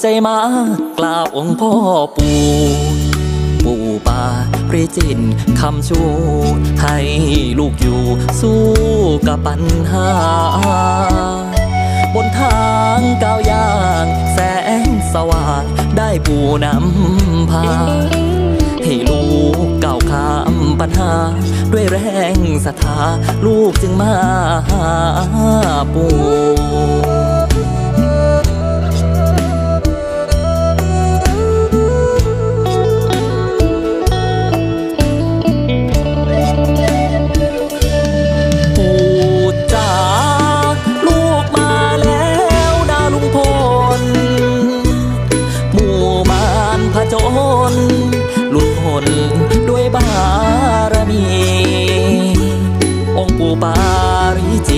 ใจมากราบองค์พ่อปู่ปู่ป่าปริจินคำชูให้ลูกอยู่สู้กับปัญหา บนทางก้าวย่าง แสงสว่างได้ปู่นำพา ให้ลูกก้าวข้ามปัญหา ด้วยแรงศรัทธาลูกจึงมาหาปู่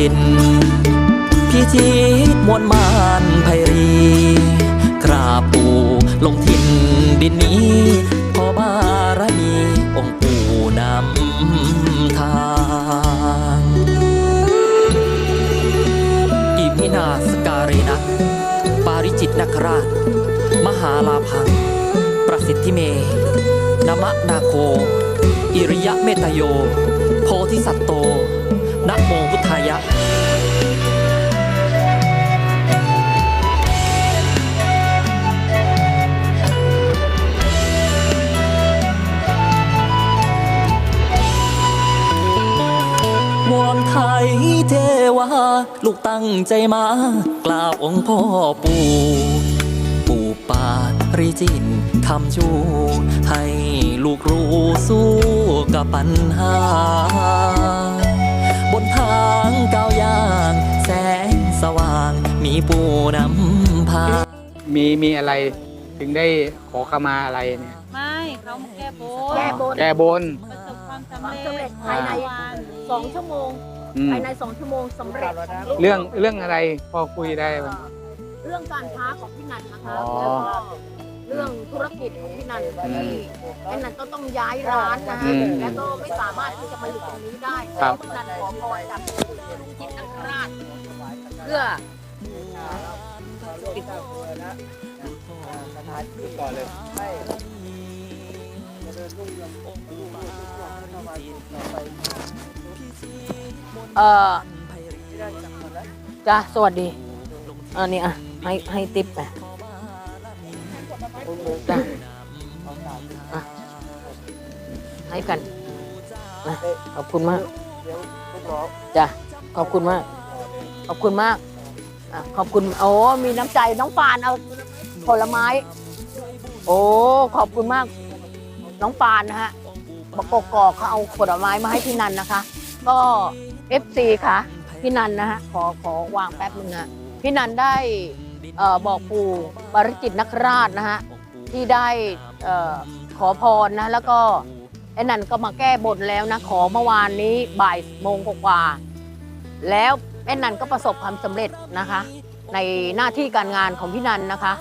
ริจิตพิชิตมวลมานไพรี กราบปู่ลงถิ่นดินนี้พอบารมีองค์ปู่นำทางอิมินาสการีนะปาริจิตนคราช มหาลาพัง ประสิทธิเมนมะนาโค อิริยะเมตโย โพธิสัตโต นะโมพุทธายะวอนไทยเทวาลูกตั้งใจมากราบองค์พ่อปู่ปู่ป่าริจินคำชูให้ลูกรู้สู้กับปัญหา นทางก้าวย่าง แสงสว่าง มีปู่นำพา มีมีอะไรถึงได้ขอขมาอะไรเนี่ย ไม่เขามาแก้บนแก้บนแก้บน ประสบความสำความสำเร็เร็จจภายในวันสองชั่วโมง อืม ภายในสองชั่วโมงสำเร็จเรื่องเรื่องอะไรพอคุยได้ไหมเรื่องการค้าของพี่นันนะคะอ๋อ แล้วก็ เรื่องธุรกิจของพี่นันอืมที่ไอ้นันก็ต้องย้ายร้านนะอืฮะมแล้วก็ไม่สามารถที่จะมาอยู่ตรงนี้ได้ครับ พี่นันขอพรจากจิตนักราชเพื่อปิดเอ่อจ้าสวัสดีอันนี้อะให้ให้ติปไป จ้าอะให้กันอะขอบคุณมากจ้าขอบคุณมาก ขอบคุณมากอะขอบคุณโอ้มีน้ำใจน้องปานเอาผลไม้ โอ้ขอบคุณมาก น้องปานนะฮะบกกอกเขาเอาผลไม้มาให้พี่นันนะคะ ก็เอฟซีค่ะ พี่นันนะฮะขอขอวางแป๊บนึงนะพี่นันได้เอ่อบอกปู่ปาริจิตนคราชนะฮะ ที่ได้เอ่อขอพรนะแล้วก็ไอ้นันก็มาแก้บนแล้วนะขอเมื่อวานนี้บ่ายโมงกว่าๆแล้วไอ้นันก็ประสบความสำเร็จนะคะ ในหน้าที่การงานของพี่นันนะคะ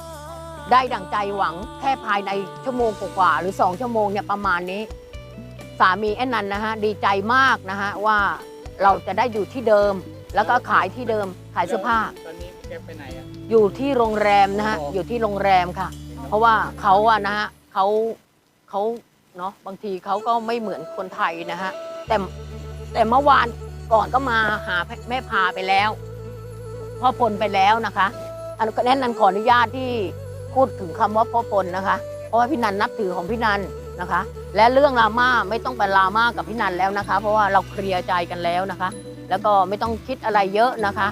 ได้ดั่งใจหวังแค่ภายในชั่วโมงกว่าๆหรือสองชั่วโมงเนี่ยประมาณนี้ สามีแอนนันนะฮะดีใจมากนะฮะว่าเราจะได้อยู่ที่เดิม แล้วก็ขายที่เดิมขายเสื้อผ้าตอนนี้แกไปไหนอะอยู่ที่โรงแรมนะฮะอ๋อออยู่ที่โรงแรมค่ะ เพราะว่าเขาอะนะฮะเขาเขาเนาะบางทีเขาก็ไม่เหมือนคนไทยนะฮะแต่แต่เมื่อวานก่อนก็มาหาแม่พาไปแล้วพ่อพลไปแล้วนะคะอันแนะนันขออนุญาตที่พูดถึงคำว่าพ่อพลนะคะ เพราะว่าพี่นันนับถือของพี่นันนะคะ และเรื่องราม่าไม่ต้องไปราม่ากับพี่นันแล้วนะคะ เพราะว่าเราเคลียร์ใจกันแล้วนะคะ แล้วก็ไม่ต้องคิดอะไรเยอะนะคะ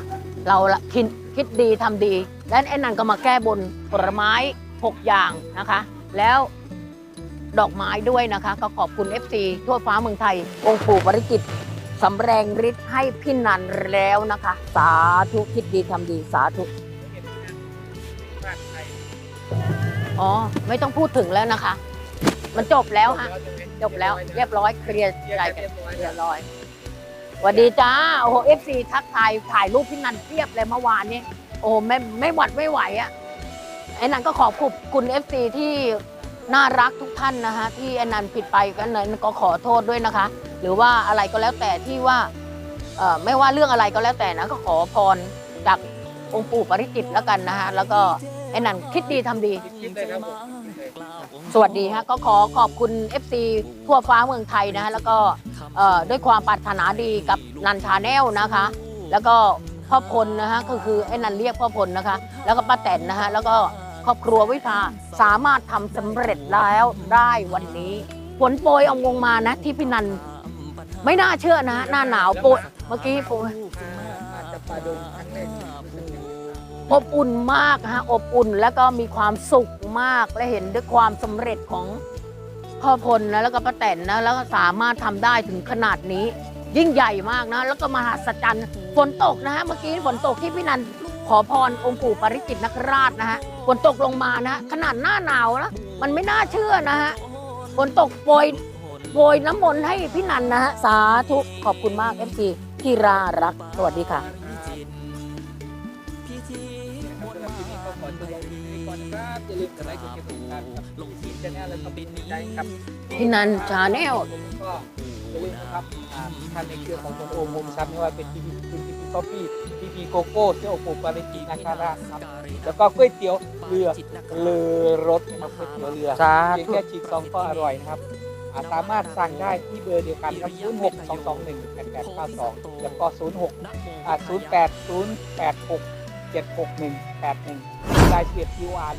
เราคิดคิดดีทำดี และไอ้นันก็มาแก้บนผลไม้ 6 อย่างนะคะ แล้วดอกไม้ด้วยนะคะ ก็ขอบคุณ FC ทั่วฟ้าเมืองไทย องค์ปู่บริจิตสำแรงฤทธิ์ให้พี่นันแล้วนะคะ สาธุคิดดีทำดีสาธุอ๋อ ไม่ต้องพูดถึงแล้วนะคะ มันจบแล้วฮะจบแล้วเรียบร้อยเคลียร์ใจกันเรียบร้อยสวัสดีจ้าโอ้โหเอฟซีทักทายถ่ายรูปพี่นันเทียบเลยเมื่อวานนี้โอ้ไม่ไม่หวัดไม่ไหวอะ่ะ ไอ้นันก็ขอบคุณเอฟซีที่น่ารักทุกท่านนะคะที่ไอ้นันผิดไปกันนันก็ขอโทษด้วยนะคะ หรือว่าอะไรก็แล้วแต่ที่ว่าเอ่อไม่ว่าเรื่องอะไรก็แล้วแต่นะก็ขอพรจากองค์ปู่ปาริจิตแล้วกันนะคะแล้วก็ไอ้นันคิดดีทำดี คิดเลยครับผมสวัสดีฮะก็ขอขอบคุณ FC ทั่วฟ้าเมืองไทยนะฮะแล้วก็เอ่อด้วยความปรารถนาดีกับนันชาแนลนะคะ แล้วก็พ่อพลนะฮะก็คือไอ้นันเรียกพ่อพลนะคะ แล้วก็ป้าแตนนะฮะแล้วก็ ครอบครัววิภาสามารถทำสำเร็จแล้วได้วันนี้ฝนโปรยเอางงมานะที่พี่นัน ไม่น่าเชื่อนะ หน้าหนาวโปรยเมื่อกี้โปรยอาจจะปลาดงครั้งแรกอบอุ่นมากฮะอบอุ่นแล้วก็มีความสุขมากและเห็นด้วยความสำเร็จของพ่อพลนะแล้วก็ป้าแตนนะแล้วก็สามารถทำได้ถึงขนาดนี้ ยิ่งใหญ่มากนะ แล้วก็มหัศจรรย์ฝนตกนะฮะเมื่อกี้ฝนตกที่พี่นัน ขอพรองค์ปู่ปาริจิตนคราชนะฮะฝนตกลงมานะขนาดหน้าหนาวนะมันไม่น่าเชื่อนะฮะฝนตกโปรยโปรยน้ำมนต์ให้พี่นันนะฮะสาธุขอบคุณมากเอฟซีที่รารักสวัสดีค่ะหมดแล้วทีนี้ก็ขอตัวลงที่นี่ก่อนนะครับอย่าลืมกดไลค์กดแชร์กดติดตามครับลงทีมกันแน่แล้วก็เป็นใจครับพี่นันชาแนลก็ อย่าลืมนะครับท่านในเครือของคนโอมมุมซับไม่ว่าเป็นทีพีคุณทีพีกาแฟทีพีโกโก้เที่ยวโอปาริจินาคาราครับแล้วก็ก๋วยเตี๋ยวเรือเรือรถนะครับก๋วยเตี๋ยวเรือเพียงแค่ฉีกซองก็อร่อยนะครับสามารถสั่งได้ที่เบอร์เดียวกันครับ 0 6 2 2 1 8 8 9 2 แล้วก็ 0 6 0 8 0 8 6 7 6 1 8 1ลายเสียบ QR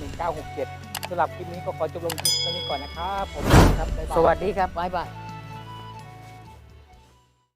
1967สำหรับคลิปนี้ก็ขอจบลงที่นี้ก่อนนะครับ ผมครับ สวัสดีครับบ๊ายบาย